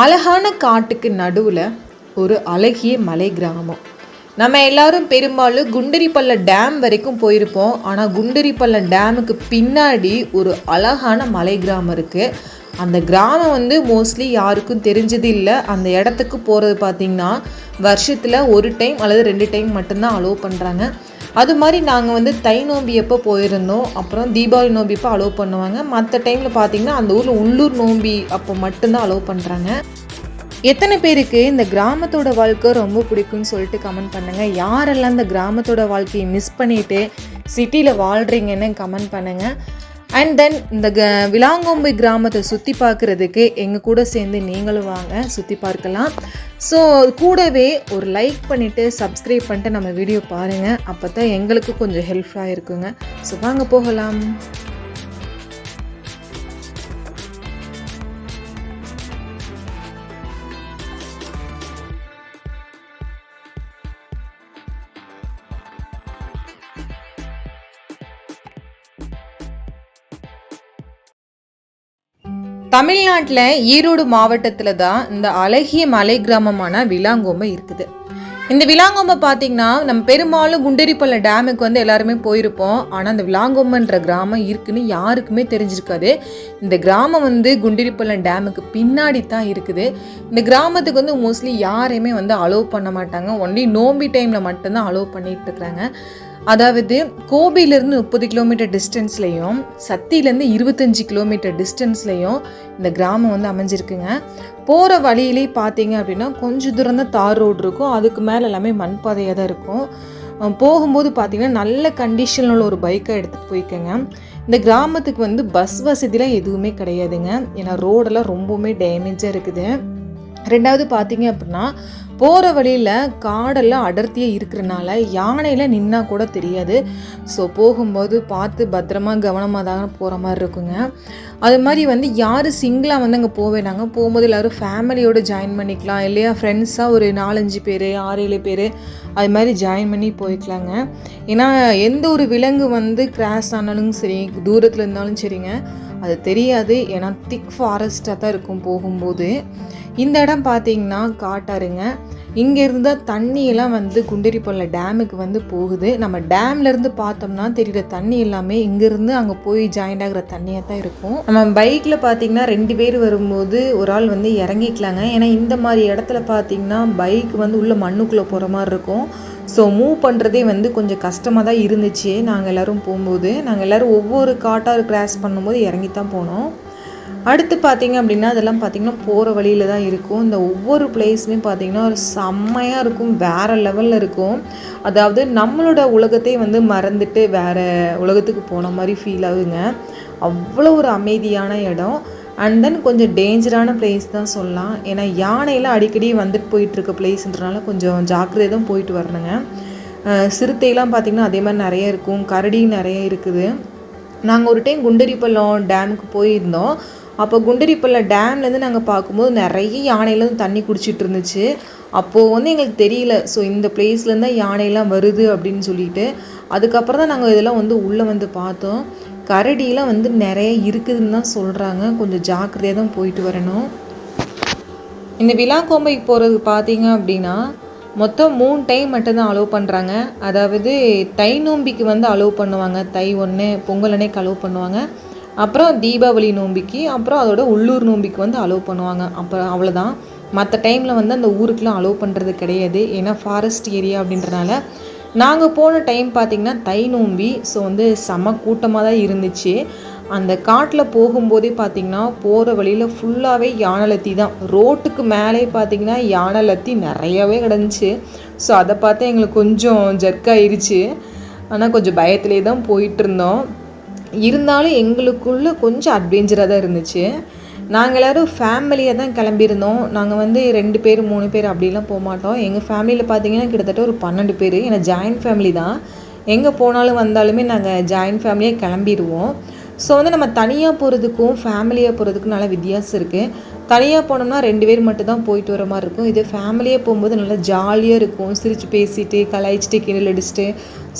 அழகான காட்டுக்கு நடுவில் ஒரு அழகிய மலை கிராமம். நம்ம எல்லாரும் பெரும்பாலும் குண்டரிப்பள்ள டேம் வரைக்கும் போயிருப்போம். ஆனால் குண்டரிப்பள்ள டேமுக்கு பின்னாடி ஒரு அழகான மலை கிராமம் இருக்குது அந்த கிராமம் வந்து மோஸ்ட்லி யாருக்கும் தெரிஞ்சது இல்லை. அந்த இடத்துக்கு போகிறது பார்த்திங்கன்னா வருஷத்தில் ஒரு டைம் அல்லது ரெண்டு டைம் மட்டும்தான் அலோவ் பண்ணுறாங்க அது மாதிரி நாங்கள் வந்து தை நோம்பி எப்போ போயிருந்தோம் அப்புறம் தீபாவளி நோம்பி இப்போ அலோவ் பண்ணுவாங்க மற்ற டைமில் பார்த்தீங்கன்னா அந்த ஊரில் உள்ளூர் நோம்பி அப்போ மட்டும்தான் அலோவ் பண்ணுறாங்க எத்தனை பேருக்கு இந்த கிராமத்தோட வாழ்க்கை ரொம்ப பிடிக்கும்னு சொல்லிட்டு கமெண்ட் பண்ணுங்கள் யாரெல்லாம் இந்த கிராமத்தோட வாழ்க்கையை மிஸ் பண்ணிவிட்டு சிட்டியில் வாழ்கிறீங்கன்னு கமெண்ட் பண்ணுங்கள் அண்ட் தென் இந்த க விலாங்கொம்பை கிராமத்தை சுற்றி பார்க்குறதுக்கு எங்கள் கூட சேர்ந்து நீங்களும் வாங்க சுற்றி பார்க்கலாம். ஸோ கூடவே ஒரு லைக் பண்ணிவிட்டு சப்ஸ்கிரைப் பண்ணிட்டு நம்ம வீடியோ பாருங்கள் அப்போ தான் எங்களுக்கு கொஞ்சம் ஹெல்ப்ஃபுல்லாக இருக்குங்க. ஸோ வாங்க போகலாம். தமிழ்நாட்டில் ஈரோடு மாவட்டத்தில் தான் இந்த அழகிய மலை கிராமமான விலாங்கோம்பை இருக்குது. இந்த விலாங்கொம்பை பார்த்தீங்கன்னா நம்ம பெரும்பாலும் குண்டரிப்பள்ள டேமுக்கு வந்து எல்லாருமே போயிருப்போம். ஆனால் அந்த விலாங்கொம்பன்ற கிராமம் இருக்குன்னு யாருக்குமே தெரிஞ்சிருக்காது. இந்த கிராமம் வந்து குண்டரிப்பள்ளம் டேமுக்கு பின்னாடி தான் இருக்குது. இந்த கிராமத்துக்கு வந்து மோஸ்ட்லி யாரையுமே வந்து அலோவ் பண்ண மாட்டாங்க. ஒன்லி நோம்பி டைமில் மட்டும்தான் அலோவ் பண்ணிகிட்டு இருக்கிறாங்க. அதாவது கோபியிலேருந்து முப்பது கிலோமீட்டர் டிஸ்டன்ஸ்லேயும் சத்தியிலேருந்து இருபத்தஞ்சி கிலோமீட்டர் டிஸ்டன்ஸ்லேயும் இந்த கிராமம் வந்து அமைஞ்சிருக்குங்க. போகிற வழியிலே பார்த்தீங்க அப்படின்னா கொஞ்சம் தூரம் தான் தார் ரோடு இருக்கும். அதுக்கு மேலே எல்லாமே மண் பாதையாக தான் இருக்கும். போகும்போது பார்த்தீங்கன்னா நல்ல கண்டிஷனில் உள்ள ஒரு பைக்கை எடுத்துகிட்டு போய்க்கோங்க இந்த கிராமத்துக்கு வந்து பஸ் வசதிலாம் எதுவுமே கிடையாதுங்க. ஏன்னா ரோடெல்லாம் ரொம்பவுமே டேமேஜாக இருக்குது. ரெண்டாவது பார்த்தீங்க அப்படின்னா போகிற வழியில் காடெல்லாம் அடர்த்தியாக இருக்கிறனால யானையில் நின்னா கூட தெரியாது. ஸோ போகும்போது பார்த்து பத்திரமா கவனமாக தான் போகிற மாதிரி இருக்குங்க. அது மாதிரி வந்து யார் சிங்கிளாக வந்து அங்கே போவேனாங்க போகும்போது எல்லோரும் ஃபேமிலியோடு ஜாயின் பண்ணிக்கலாம். இல்லையா ஃப்ரெண்ட்ஸாக ஒரு நாலஞ்சு பேர் ஆறு ஏழு பேர் அது மாதிரி ஜாயின் பண்ணி போய்க்கலாங்க. ஏன்னா எந்த ஒரு விலங்கு வந்து கிராஸ் ஆனாலும் சரி தூரத்தில் இருந்தாலும் சரிங்க. அது தெரியாது. ஏன்னா திக் ஃபாரஸ்ட்டாக தான் இருக்கும் போகும்போது. இந்த இடம் பார்த்தீங்கன்னா காட்டாருங்க இங்கே இருந்தால் தண்ணியெல்லாம் வந்து குண்டரிப்பள்ள டேமுக்கு வந்து போகுது. நம்ம டேம்லேருந்து பார்த்தோம்னா தெரிகிற தண்ணி எல்லாமே இங்கேருந்து அங்கே போய் ஜாயிண்ட் ஆகிற தண்ணியாக தான் இருக்கும். நம்ம பைக்கில் பார்த்தீங்கன்னா ரெண்டு பேர் வரும்போது ஒரு ஆள் வந்து இறங்கிக்கலாங்க. ஏன்னா இந்த மாதிரி இடத்துல பார்த்தீங்கன்னா பைக் வந்து உள்ள மண்ணுக்குள்ளே போகிற மாதிரி இருக்கும். ஸோ மூவ் பண்ணுறதே வந்து கொஞ்சம் கஷ்டமாக தான் இருந்துச்சு. நாங்கள் எல்லோரும் போகும்போது நாங்கள் எல்லோரும் ஒவ்வொரு காட்டாக கிராஸ் பண்ணும்போது இறங்கி தான் போனோம். அடுத்து பார்த்தீங்க அப்படின்னா அதெல்லாம் பார்த்தீங்கன்னா போகிற வழியில் தான் இருக்கும். இந்த ஒவ்வொரு பிளேஸுமே பார்த்தீங்கன்னா ஒரு செம்மையாக இருக்கும். வேறு லெவலில் இருக்கும். அதாவது நம்மளோட உலகத்தை வந்து மறந்துட்டு வேறு உலகத்துக்கு போன மாதிரி ஃபீல் ஆகுங்க அவ்வளோ ஒரு அமைதியான இடம். அண்ட் தென் கொஞ்சம் டேஞ்சரான பிளேஸ் தான் சொல்லலாம். ஏன்னா யானையெல்லாம் அடிக்கடி வந்துட்டு போயிட்டுருக்க பிளேஸ்ன்றனால கொஞ்சம் ஜாக்கிரதை தான் போயிட்டு வரணுங்க. சிறுத்தைலாம் பார்த்திங்கன்னா அதே மாதிரி நிறைய இருக்கும். கரடி நிறைய இருக்குது. நாங்கள் ஒரு டைம் குண்டரிப்பள்ளம் டேமுக்கு போயிருந்தோம். அப்போ குண்டரிப்பள்ளம் டேம்லேருந்து நாங்கள் பார்க்கும்போது நிறைய யானையிலேருந்து தண்ணி குடிச்சிட்டு இருந்துச்சு. அப்போது வந்து எங்களுக்கு தெரியல. ஸோ இந்த பிளேஸ்லேருந்து தான் யானையெல்லாம் வருது அப்படின்னு சொல்லிட்டு. அதுக்கப்புறம் தான் நாங்கள் இதெல்லாம் வந்து உள்ளே வந்து பார்த்தோம். கரடியெலாம் வந்து நிறைய இருக்குதுன்னு தான் சொல்கிறாங்க கொஞ்சம் ஜாக்கிரதையாக தான் போயிட்டு வரணும். இந்த விழாக்கோம்பைக்கு போகிறது பார்த்தீங்க அப்படின்னா மொத்தம் மூணு டைம் மட்டும்தான் அலோவ் பண்ணுறாங்க அதாவது தை நோம்பிக்கு வந்து அலோவ் பண்ணுவாங்க. தை ஒன்று பொங்கல் அன்னைக்கு அலோவ் பண்ணுவாங்க. அப்புறம் தீபாவளி நோம்பிக்கு அப்புறம் அதோட உள்ளூர் நோம்பிக்கு வந்து அலோவ் பண்ணுவாங்க. அப்புறம் அவ்வளோதான் மற்ற டைமில் வந்து அந்த ஊருக்குலாம் அலோவ் பண்ணுறது கிடையாது. ஏன்னா ஃபாரஸ்ட் ஏரியா அப்படின்றனால நாங்கள் போன டைம் பார்த்திங்கன்னா தை நோம்பி ஸோ வந்து செம கூட்டமாக தான் இருந்துச்சு. அந்த காட்டில் போகும்போதே பார்த்திங்கன்னா போகிற வழியில் ஃபுல்லாகவே யானலத்தி தான். ரோட்டுக்கு மேலே பார்த்திங்கன்னா யானலத்தி நிறையவே கிடந்துச்சு. ஸோ அதை பார்த்தா எங்களுக்கு கொஞ்சம் ஜர்க்காயிருச்சு. ஆனால் கொஞ்சம் பயத்திலே தான் போயிட்டு இருந்தோம். இருந்தாலும் எங்களுக்குள்ளே கொஞ்சம் அட்வென்ச்சராக தான் இருந்துச்சு. நாங்கள் எல்லோரும் ஃபேமிலியாக தான் கிளம்பியிருந்தோம். நாங்கள் வந்து ரெண்டு பேர் மூணு பேர் அப்படிலாம் போக மாட்டோம். எங்கள் ஃபேமிலியில் பார்த்தீங்கன்னா கிட்டத்தட்ட ஒரு பன்னெண்டு பேர். ஏன்னா ஜாயின்ட் ஃபேமிலி தான். எங்கே போனாலும் வந்தாலுமே நாங்கள் ஜாயின்ட் ஃபேமிலியாக கிளம்பிடுவோம் ஸோ வந்து நம்ம தனியாக போகிறதுக்கும் ஃபேமிலியாக போகிறதுக்கும் நல்ல வித்தியாசம் இருக்குது தனியாக போனோம்னா ரெண்டு பேர் மட்டும் தான் போயிட்டு வர மாதிரி இருக்கும். இதே ஃபேமிலியாக போகும்போது நல்லா ஜாலியாக இருக்கும். சிரித்து பேசிட்டு கலாய்ச்சிட்டு கீழே அடிச்சுட்டு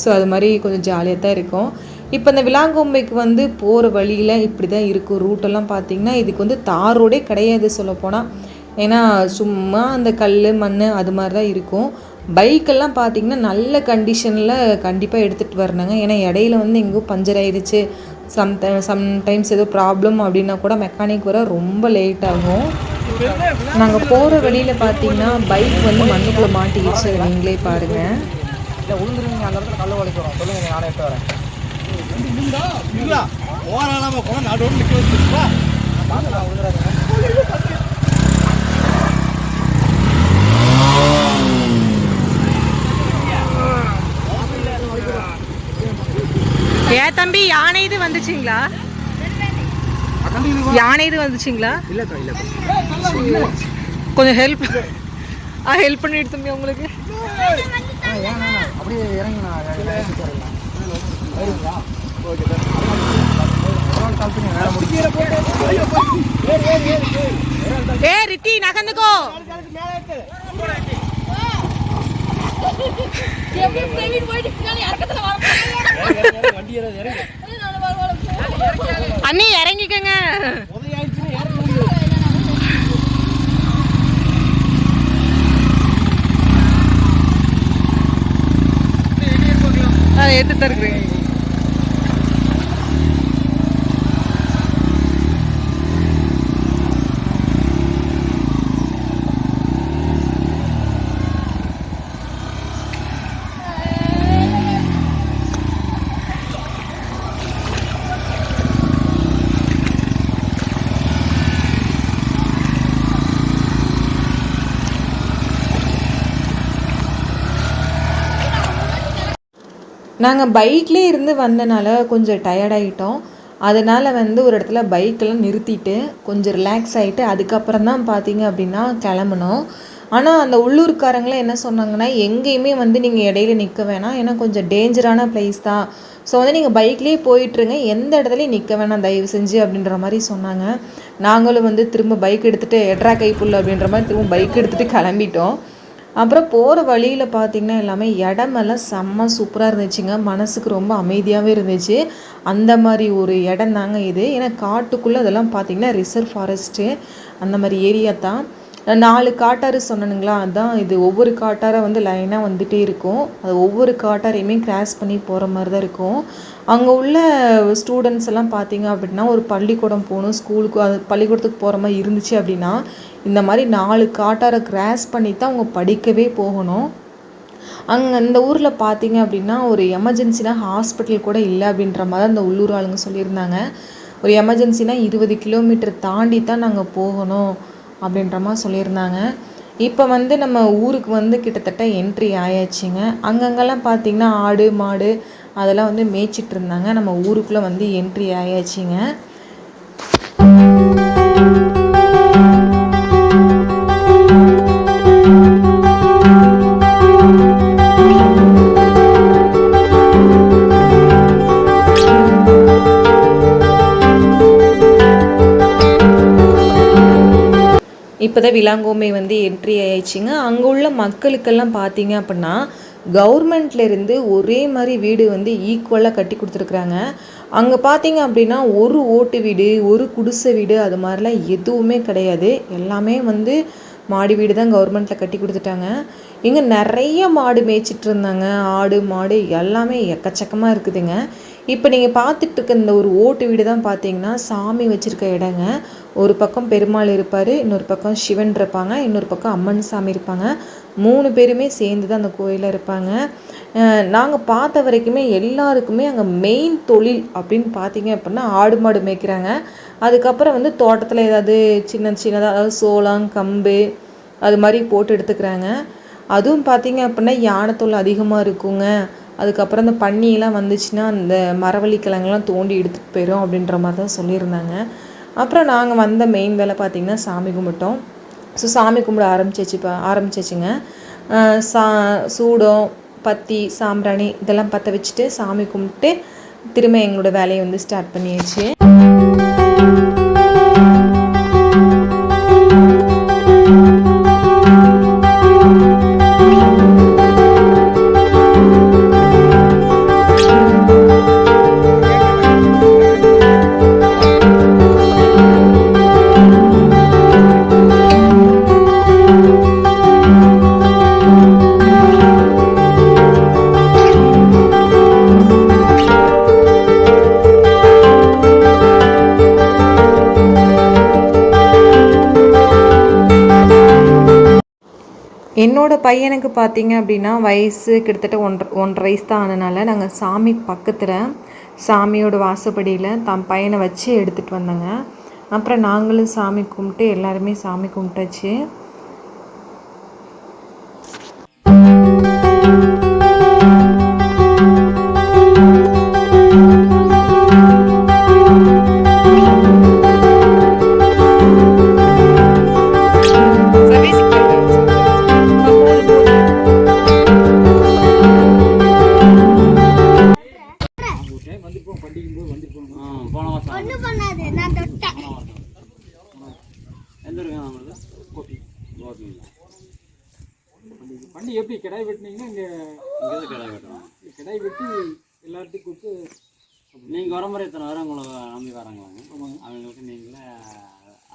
ஸோ அது மாதிரி கொஞ்சம் ஜாலியாக தான் இருக்கும். இப்போ இந்த விலாங்கொம்பைக்கு வந்து போகிற வழியில் இப்படி தான் இருக்கும் ரூட்டெல்லாம் பார்த்தீங்கன்னா இதுக்கு வந்து தார் ரோடே கிடையாது சொல்லப்போனால் ஏன்னா சும்மா அந்த கல் மண் அது மாதிரி தான் இருக்கும் பைக்கெல்லாம் பார்த்திங்கன்னா நல்ல கண்டிஷனில் கண்டிப்பாக எடுத்துகிட்டு வரணுங்க. ஏன்னா இடையில வந்து எங்கேயோ பஞ்சர் ஆயிடுச்சு சம் சம்டைம்ஸ் ஏதோ ப்ராப்ளம் அப்படின்னா கூட மெக்கானிக் வர ரொம்ப லேட் ஆகும். நாங்கள் போகிற வழியில் பார்த்தீங்கன்னா பைக் வந்து மண்ணுக்குள்ளே மாட்டிக்கிச்சு. நீங்களே பாருங்கள் இல்லை அந்த இடத்துல கல் உழைக்கிறோம் சொல்லுங்கள் நானே எடுத்து வரேன். இல்லை ஓராளாம கூட நடுவோடு நிற்க வச்சுருப்பா ஏன் தம்பி யானை இது வந்துச்சுங்களா யானை இது வந்துச்சுங்களா கொஞ்சம் ஹெல்ப் ஆ ஹெல்ப் பண்ணிட்டு தம்பி உங்களுக்கு அப்படியே இறங்கினா ஓகே வேலை முடிக்கிற ஏ ரித்தி நகர்ந்துக்கோ. எப்படி பிரவீன் போயிட்டு பின்னாடி இறக்கத்துல வர போறாங்க. வண்டி ஏறாது இறங்கு நல்ல வர வர போ. அண்ணி இறங்கிக்கங்க உதவியாச்சுன்னு இறங்க முடியும் அதை ஏற்று தருக்குறேன் நாங்கள் பைக்லேயே இருந்து வந்தனால கொஞ்சம் டயர்டாயிட்டோம் அதனால் வந்து ஒரு இடத்துல பைக்கெல்லாம் நிறுத்திட்டு கொஞ்சம் ரிலாக்ஸ் ஆகிட்டு அதுக்கப்புறம் தான் பார்த்தீங்க அப்படின்னா கிளம்புனோம். ஆனால் அந்த உள்ளூர்காரங்களாம் என்ன சொன்னாங்கன்னா எங்கேயுமே வந்து நீங்கள் இடையில நிற்க வேணாம். ஏன்னா கொஞ்சம் டேஞ்சரான பிளேஸ் தான். ஸோ வந்து நீங்கள் பைக்லேயே போயிட்டுருங்க எந்த இடத்துலையும் நிற்க வேணாம். தயவு செஞ்சு அப்படின்ற மாதிரி சொன்னாங்க. நாங்களும் வந்து திரும்ப பைக் எடுத்துகிட்டு எட்ரா கைப்புல் அப்படின்ற மாதிரி திரும்ப பைக் எடுத்துகிட்டு கிளம்பிட்டோம். அப்புறம் போகிற வழியில் பார்த்திங்கன்னா எல்லாமே இடமெல்லாம் செம்ம சூப்பராக இருந்துச்சுங்க. மனசுக்கு ரொம்ப அமைதியாகவே இருந்துச்சு. அந்த மாதிரி ஒரு இடம் தாங்க இது. ஏன்னா காட்டுக்குள்ளே அதெல்லாம் பார்த்தீங்கன்னா ரிசர்வ் ஃபாரஸ்ட்டு அந்த மாதிரி ஏரியா தான். நாலு காட்டாறு சொன்னனுங்களா? அதுதான் இது ஒவ்வொரு காட்டாராக வந்து லைனாக வந்துகிட்டே இருக்கும். அது ஒவ்வொரு காட்டாரையுமே கிராஸ் பண்ணி போகிற மாதிரி தான் இருக்கும். அங்கே உள்ள ஸ்டூடெண்ட்ஸ் எல்லாம் பார்த்தீங்க அப்படின்னா ஒரு பள்ளிக்கூடம் போகணும் ஸ்கூலுக்கு அது பள்ளிக்கூடத்துக்கு போகிற மாதிரி இருந்துச்சு அப்படின்னா இந்த மாதிரி நாலு காட்டாரை கிராஸ் பண்ணி தான் அவங்க படிக்கவே போகணும். அங்கே இந்த ஊரில் பார்த்தீங்க அப்படின்னா ஒரு எமர்ஜென்சினா ஹாஸ்பிட்டல் கூட இல்லை அப்படின்ற மாதிரி அந்த உள்ளூர் ஆளுங்க சொல்லியிருந்தாங்க. ஒரு எமர்ஜென்சினா இருபது கிலோமீட்டர் தாண்டி தான் நாங்கள் போகணும். அப்படின்ற மாதிரி சொல்லியிருந்தாங்க. இப்போ வந்து நம்ம ஊருக்கு வந்து கிட்டத்தட்ட என்ட்ரி ஆயாச்சுங்க. அங்கங்கெல்லாம் பார்த்தீங்கன்னா ஆடு மாடு அதெல்லாம் வந்து மேய்ச்சிட்டு இருந்தாங்க. நம்ம ஊருக்குள்ளே வந்து என்ட்ரி ஆயாச்சுங்க. இப்போ தான் விலாங்கோமை வந்து என்ட்ரி ஆயிடுச்சுங்க. அங்கே உள்ள மக்களுக்கெல்லாம் பார்த்தீங்க அப்படின்னா கவர்மெண்ட்ல இருந்து ஒரே மாதிரி வீடு வந்து ஈக்குவலாக கட்டி கொடுத்துருக்குறாங்க. அங்கே பார்த்தீங்க அப்படின்னா ஒரு ஓட்டு வீடு ஒரு குடிசை வீடு அது மாதிரிலாம் எதுவுமே கிடையாது. எல்லாமே வந்து மாடி வீடு தான் கவர்மெண்ட்டில் கட்டி கொடுத்துட்டாங்க. இங்கே நிறைய மாடு மேய்ச்சிட்டு இருந்தாங்க. ஆடு மாடு எல்லாமே எக்கச்சக்கமாக இருக்குதுங்க. இப்போ நீங்கள் பார்த்துட்டு இருக்க இந்த ஒரு ஓட்டு வீடு தான் பார்த்தீங்கன்னா சாமி வச்சுருக்க இடங்க. ஒரு பக்கம் பெருமாள் இருப்பார் இன்னொரு பக்கம் சிவன் இருப்பாங்க இன்னொரு பக்கம் அம்மன் சாமி இருப்பாங்க. மூணு பேருமே சேர்ந்து தான் அந்த கோயிலில் இருப்பாங்க. நாங்கள் பார்த்த வரைக்குமே எல்லாருக்குமே அங்கே மெயின் தொழில் அப்படின்னு பார்த்தீங்க அப்படின்னா ஆடு மாடு மேய்க்கிறாங்க. அதுக்கப்புறம் வந்து தோட்டத்தில் ஏதாவது சின்ன சின்னதாக அதாவது சோளம் கம்பு அது மாதிரி போட்டு எடுத்துக்கிறாங்க. அதுவும் பார்த்தீங்க அப்படின்னா யானை தொழில் அதிகமாக இருக்குங்க. அதுக்கப்புறம் இந்த பன்னியெல்லாம் வந்துச்சுன்னா அந்த மரவள்ளி கிழங்கெல்லாம் தோண்டி எடுத்துகிட்டு போயிடும் அப்படின்ற மாதிரி தான் சொல்லியிருந்தாங்க. அப்புறம் நாங்கள் வந்த மெயின் வேலை பார்த்திங்கன்னா சாமி கும்பிட்டோம். ஸோ சாமி கும்பிட ஆரம்பிச்சிச்சு ஆரம்பிச்சிச்சுங்க. சா சூடம் பத்தி சாம்பிராணி இதெல்லாம் பற்ற வச்சுட்டு சாமி கும்பிட்டு திரும்ப எங்களோட வேலையை வந்து ஸ்டார்ட் பண்ணியாச்சு. என்னோட பையனுக்கு பார்த்தீங்க அப்படின்னா வயசு கிட்டத்தட்ட ஒன்றரை ஒன்றரை வயசு தான் ஆனனால நாங்கள் சாமி பக்கத்தில் சாமியோட வாசப்படியில் தம் பையனை வச்சு எடுத்துகிட்டு வந்தோங்க. அப்புறம் நாங்களும் சாமி கும்பிட்டு எல்லாருமே சாமி கும்பிட்டாச்சு.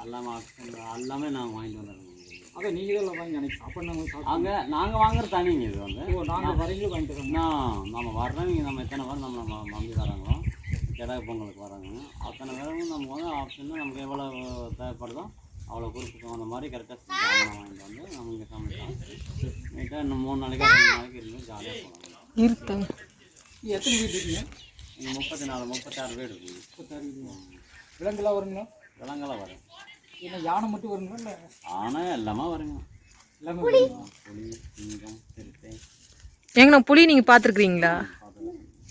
எல்லாமே எல்லாமே நாங்கள் வாங்கிட்டு வந்துடுறோம் அதை நீங்கள் தான் வாங்கி அன்னைக்கு சாப்பாடு நாங்கள் சாப்பிட்டு அங்கே நாங்கள் வாங்குற தனிங்க இது வந்து. ஓ நாங்கள் வரீங்களும் வாங்கிட்டு வரோம். நம்ம வர்றவங்க நம்ம எத்தனை பேர் நம்ம நம்ம நம்பி வராங்களோ கிடாய் பொங்கலுக்கு வராங்க அத்தனை பேரும் நம்ம வந்து ஆப்ஷன் நமக்கு எவ்வளோ தேவைப்படுதோ அவ்வளோ குறிப்பிட்டோம் அந்த மாதிரி கரெக்டாக வாங்கிட்டு வந்து நம்ம இங்கே சமைச்சோம் நீட்டாக இன்னும் மூணு நாளைக்கு ரெண்டு நாளைக்கு இருந்து ஜாலியாக போகலாம் நீ எத்தனை வீடு இருக்கீங்க? இங்கே முப்பத்தி நாலு முப்பத்தாறு வீடு இருக்குது முப்பத்தாறு வீடு விலங்குலாம் வருங்களா? விலங்கெல்லாம் வரும். என்ன யானை மட்டும் வருங்களா இல்லை ஆனால் எல்லாமே வருங்க எல்லாமே புலி சிங்கம் சிறுத்தை ஏங்கண்ணா புளி நீங்கள் பார்த்துருக்குறீங்களா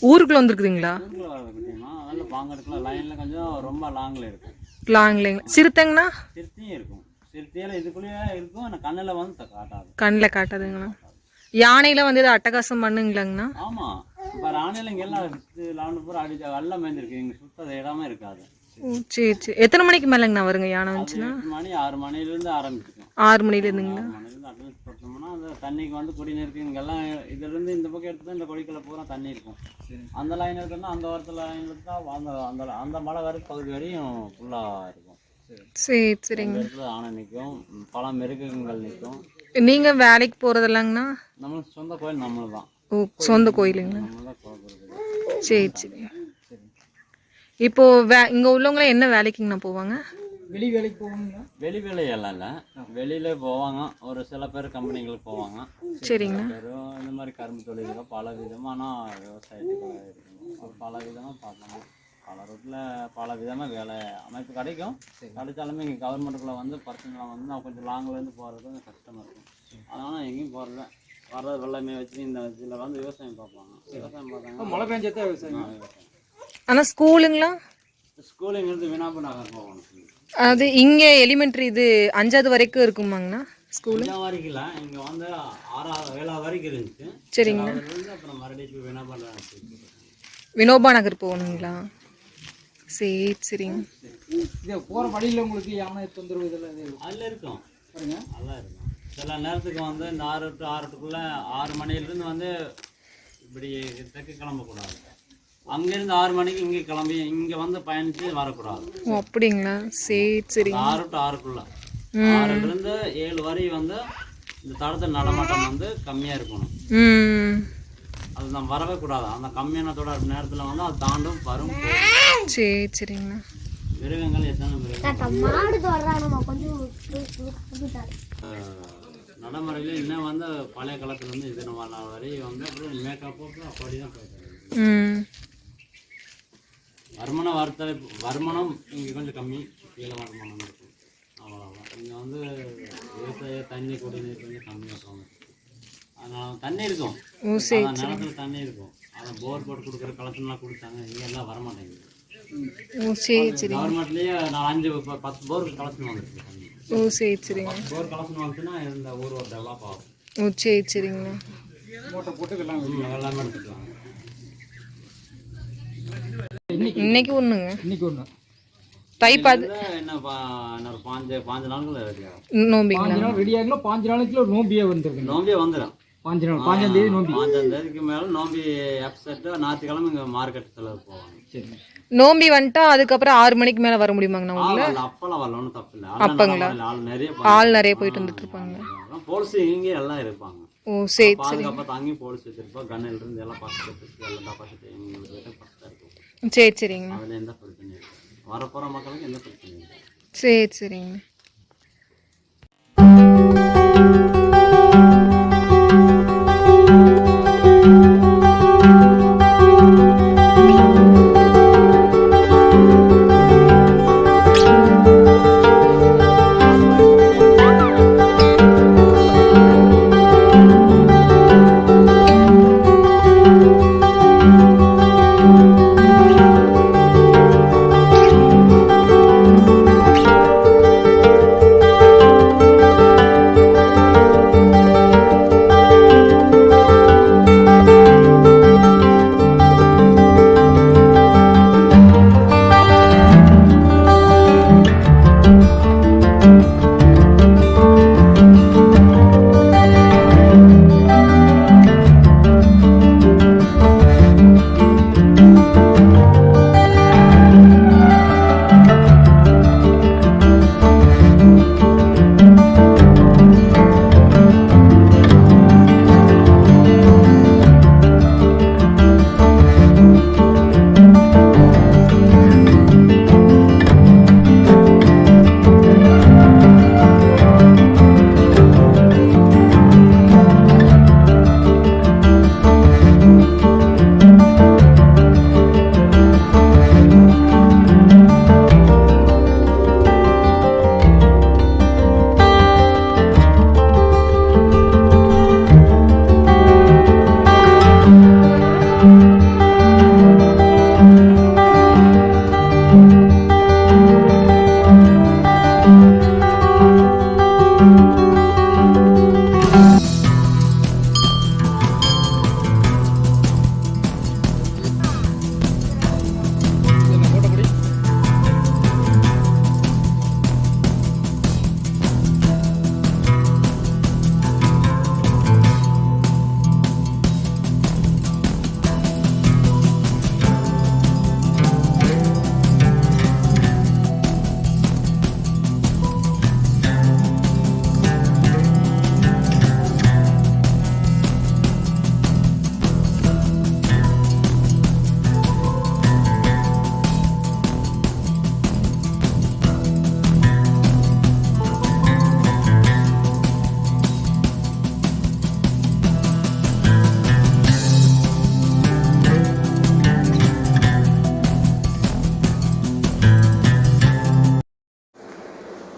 ஊருக்குள்ளே வந்துருக்குறீங்களா ஊரில் வர பார்த்தீங்கன்னா லைனில் கொஞ்சம் ரொம்ப லாங்கில் இருக்கும் லாங்லேங்களா சிறுத்தைங்கண்ணா சிறுத்தையும் இருக்கும் சிறுத்தையில் இதுக்குள்ளேயே இருக்கும் ஆனால் கண்ணில் வந்து த- காட்டாது கண்ணில் காட்டாதுங்கண்ணா யானையில் வந்து இது அட்டகாசம் பண்ணுங்களாங்கண்ணா ஆமாம் இப்போ ராணியில் இங்கே எல்லாம் வித்து லாண்டு பூரா அடிச்ச வெள்ளம் மேய்ந்திருக்கு இங்கே சுத்த இடமே இருக்காது சரி சரி. எத்தனை மணிக்கு மேலேங்கண்ணா வருங்க? யானை வந்துச்சுன்னா? மணி ஆறு மணிலேருந்து ஆரம்பிச்சிக்கும் ஆறு மணிலேருந்துங்களா ஆறு மணிலேருந்து அட்வான்ஸ் போட்டோம்னா அந்த தண்ணிக்கு வந்து குடிநீருக்கு இங்கெல்லாம் இதுலேருந்து இந்த பக்கம் எடுத்து இந்த கொடிக்குள்ள பூரா தண்ணி இருக்கும். அந்த லைன் இருக்குன்னா அந்த வாரத்தில் லைன் எடுத்தா அந்த அந்த அந்த மலை வரைக்கும் பகுதி வரையும் ஃபுல்லாக இருக்கும். சரி. சரிங்க. ஆனை நிற்கும் பல மிருகங்கள் நிற்கும். நீங்கள் வேலைக்கு போகிறதில்லங்கண்ணா நம்மளுக்கு சொந்த கோயில் நம்மளு தான் ஓ சொந்த கோயிலுங்களா? தான் சரி சரி. இப்போ வே இங்கே உள்ளவங்களாம் என்ன வேலைக்குங்கண்ணா போவாங்க? வெளி வேலைக்கு போகணுங்களா வெளி வேலையெல்லாம் இல்லை. வெளியில போவாங்க. ஒரு சில பேர் கம்பெனிகளுக்கு போவாங்க. சரிங்கண்ணா. வெறும் இந்த மாதிரி கரும்பு தொழில்கள் பல விதமான விவசாயத்துக்கு பல விதமாக பார்க்கலாம் பல ரூட்டில் பல விதமாக வேலை அமைப்பு கிடைக்கும். கிடைச்சாலுமே இங்கே கவர்மெண்ட்டுக்குள்ளே வந்து பர்சனலாக வந்து நான் கொஞ்சம் லாங்லேருந்து போகிறது கொஞ்சம் கஷ்டமாக இருக்கும். அதனால் எங்கேயும் போகிறதில்ல வர்றது வெள்ளமே வச்சு இந்த இதில் வந்து விவசாயம் பார்ப்பாங்க. விவசாயம் பார்த்தாங்க மழை பெஞ்சா விவசாயம். விவசாயம். ஆனால் ஸ்கூலுங்களா? ஸ்கூல் இங்கேருந்து வினாப்பு நகர் போகணும் அது இங்கே எலிமெண்ட்ரி இது அஞ்சாவது வரைக்கும் இருக்குமாங்கண்ணா ஸ்கூல்? வரைக்கும் இல்லை. இங்கே வந்து ஆறாவது ஏழாவது வரைக்கும் இருந்துச்சு. அதுலேருந்து அப்புறம் மறுபடியும் இப்போ வினாப்பு வினோபா நகர் போகணுங்களா? சரி சரிங்க. இது போகிற வழியில் உங்களுக்கு யானை தொந்தரவு இதெல்லாம் அதில் இருக்கும். பாருங்க. நல்லா இருக்கும். சில நேரத்துக்கு வந்து இந்த ஆறு டு ஆறுக்குள்ளே ஆறு மணிலேருந்து வந்து இப்படி தெற்கு கிளம்பக்கூடாது. அங்கேருந்து ஆறு மணிக்கு இங்கே கிளம்பி இங்கே வந்து பயணித்து வரக்கூடாது. ஓ அப்படிங்களா? சரி சரிங்க. ஆறு டு ஆறுக்குள்ள. ஆறுலேருந்து ஏழு வரை வந்து இந்த தடத்தில் நடமாட்டம் வந்து கம்மியாக இருக்கணும். அது நம்ம வரவே கூடாது. அந்த கம்மியானத்தோட நேரத்தில் வந்து அது தாண்டும் வரும். சரி சரிங்கண்ணா மிருகங்கள் எத்தனை மிருகங்கள்? நடைமுறையில் இன்னும் வந்து பழைய காலத்துல இருந்து இது நம்ம வரை வந்து மேக்கப் அப்படி தான் போயிட்டு. ம். வருமானம் வரத்த வருமானம் இங்கே கொஞ்சம் கம்மி. கீழே வருமானம் இருக்கும் அவ்வளோதான் இங்கே வந்து விவசாய தண்ணி குடிநீர் கொஞ்சம் கம்மியாக இருக்கும். அதனால தண்ணி இருக்கும். நிலத்துல தண்ணி இருக்கும். அதை போர் போட்டு கொடுக்குற கலெக்ஷன்லாம் கொடுத்தாங்க இங்கே எல்லாம் வரமாட்டேங்குது. கவர்மெண்ட்லேயே நான் அஞ்சு ப- பத்து போருக்கு கலெக்ஷன் வந்துருக்கு தண்ணி ஓ சரி சரிங்க. போர் கலெக்ஷன் வந்துச்சுன்னா இந்த ஊர் ஒரு டெவலப் ஆகும். ஓ சரி சரிங்கண்ணா போட்டு எல்லாம் ம், எல்லாமே எடுத்துக்கலாம். இன்னைக்கு ஒன்றுங்க இன்னைக்கு ஒன்று தை பாது நோம்பிங்களா? பாஞ்சு நாள் ரெடி ஆகணும் பாஞ்சு நாளைக்குள்ள நோம்பியே வந்துருக்கு நோம்பியே வந்துடும் பாஞ்சு நாள் பாஞ்சாம் தேதி நோம்பி. பாஞ்சாம் தேதிக்கு மேலே நோம்பி எப்செட்டு ஞாயிற்றுக்கிழமை இங்கே மார்க்கெட் செலவு போவாங்க சரி. நோம்பி வந்துட்டா அதுக்கப்புறம் ஆறு மணிக்கு மேலே வர முடியுமாங்கண்ணா அப்பெல்லாம் வரல ஒன்றும் தப்பு இல்லை. அப்பங்களா? ஆள் நிறைய ஆள் நிறைய போயிட்டு வந்துட்டு இருப்பாங்க போலீஸ் இங்கே எல்லாம் இருப்பாங்க. ஓ சரி சரி. பாதுகாப்பாக தாங்கி போலீஸ் வச்சிருப்பா கண்ணில் இருந்து எல்லாம் பார்த்துட்டு எல்லாம் எங்களுக்கு இருக்கும் சரி அதில் எந்த பிரச்சனையும் வரப்போகிற மக்களுக்கு எந்த பிரச்சனையும் சரி சரிங்கண்ணா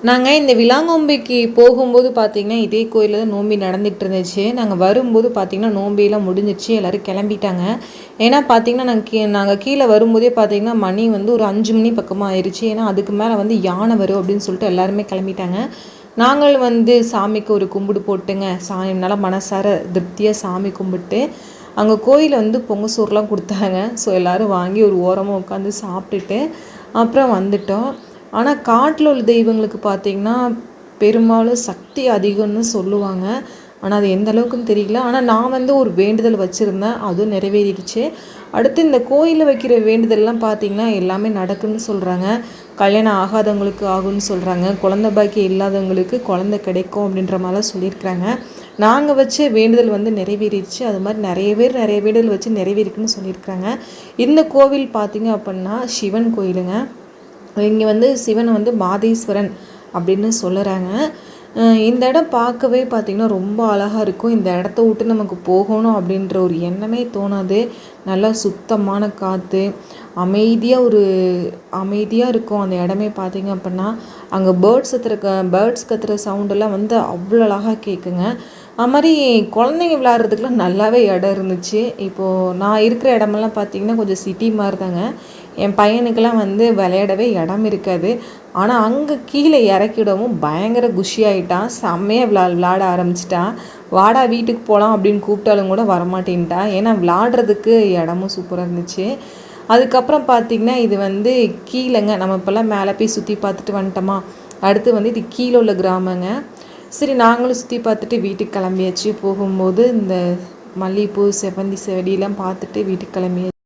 நாங்கள் இந்த விலாங்கொம்பைக்கு போகும்போது பார்த்தீங்கன்னா இதே கோயிலில் தான் நோம்பி நடந்துட்டு இருந்துச்சு நாங்கள் வரும்போது பார்த்திங்கன்னா நோம்பியெல்லாம் முடிஞ்சிச்சு எல்லோரும் கிளம்பிட்டாங்க. ஏன்னா பார்த்தீங்கன்னா நாங்கள் கீ நாங்கள் கீழே வரும்போதே பார்த்திங்கன்னா மணி வந்து ஒரு அஞ்சு மணி பக்கமாக ஆயிடுச்சு ஏன்னா அதுக்கு மேலே வந்து யானை வரும் அப்படின்னு சொல்லிட்டு எல்லாருமே கிளம்பிட்டாங்க. நாங்கள் வந்து சாமிக்கு ஒரு கும்பிடு போட்டுங்க. சாமி நல்லா மனசார திருப்தியாக சாமி கும்பிட்டு அங்கே கோயிலில் வந்து பொங்க சோறுலாம் கொடுத்தாங்க. ஸோ எல்லோரும் வாங்கி ஒரு ஓரமாக உட்காந்து சாப்பிட்டுட்டு அப்புறம் வந்துட்டோம். ஆனால் காட்டில் உள்ள தெய்வங்களுக்கு பார்த்திங்கன்னா பெரும்பாலும் சக்தி அதிகம்னு சொல்லுவாங்க. ஆனால் அது எந்த அளவுக்குன்னு தெரியல. ஆனால் நான் வந்து ஒரு வேண்டுதல் வச்சுருந்தேன். அதுவும் நிறைவேறிடுச்சு. அடுத்து இந்த கோயிலில் வைக்கிற வேண்டுதல்லாம் பார்த்தீங்கன்னா எல்லாமே நடக்குன்னு சொல்கிறாங்க கல்யாணம் ஆகாதவங்களுக்கு ஆகும்னு சொல்கிறாங்க குழந்த பாக்கியம் இல்லாதவங்களுக்கு குழந்த கிடைக்கும் அப்படின்ற மாதிரிலாம் சொல்லியிருக்கிறாங்க. நாங்கள் வச்ச வேண்டுதல் வந்து நிறைவேறிடுச்சு. அது மாதிரி நிறைய பேர் நிறைய வேண்டுதல் வச்சு நிறைவேறிக்குன்னு சொல்லியிருக்கிறாங்க. இந்த கோவில் பார்த்திங்க அப்படின்னா சிவன் கோயிலுங்க. இங்கே வந்து சிவன் வந்து மாதேஸ்வரன் அப்படின்னு சொல்லுறாங்க. இந்த இடம் பார்க்கவே பார்த்திங்கன்னா ரொம்ப அழகாக இருக்கும். இந்த இடத்த விட்டு நமக்கு போகணும் அப்படின்ற ஒரு எண்ணமே தோணாது. நல்லா சுத்தமான காற்று அமைதியாக ஒரு அமைதியாக இருக்கும் அந்த இடமே பார்த்திங்க அப்படின்னா. அங்கே பேர்ட்ஸ் கத்துற பேர்ட்ஸ் கத்துற சவுண்டெல்லாம் வந்து அவ்வளோ அழகாக கேட்குங்க அது மாதிரி குழந்தைங்க விளாட்றதுக்குலாம் நல்லாவே இடம் இருந்துச்சு. இப்போது நான் இருக்கிற இடமெல்லாம் பார்த்திங்கன்னா கொஞ்சம் சிட்டி மாதிரி தாங்க. என் பையனுக்கெல்லாம் வந்து விளையாடவே இடம் இருக்காது. ஆனால் அங்கே கீழே இறக்கிடவும் பயங்கர குஷியாயிட்டான். செம்மையாக விளா விளாட ஆரம்பிச்சிட்டான். வாடா வீட்டுக்கு போகலாம் அப்படின்னு கூப்பிட்டாலும் கூட வரமாட்டேன்ட்டான். ஏன்னா விளாடுறதுக்கு இடமும் சூப்பராக இருந்துச்சு. அதுக்கப்புறம் பார்த்திங்கன்னா இது வந்து கீழேங்க. நம்ம இப்போல்லாம் மேலே போய் சுற்றி பார்த்துட்டு வந்துட்டோமா? அடுத்து வந்து இது கீழே உள்ள கிராமங்க. சரி நாங்களும் சுற்றி பார்த்துட்டு வீட்டுக்கு கிளம்பியாச்சு. போகும்போது இந்த மல்லிகைப்பூ செவ்வந்தி செவடியெல்லாம் பார்த்துட்டு வீட்டுக்கு கிளம்பியாச்சு.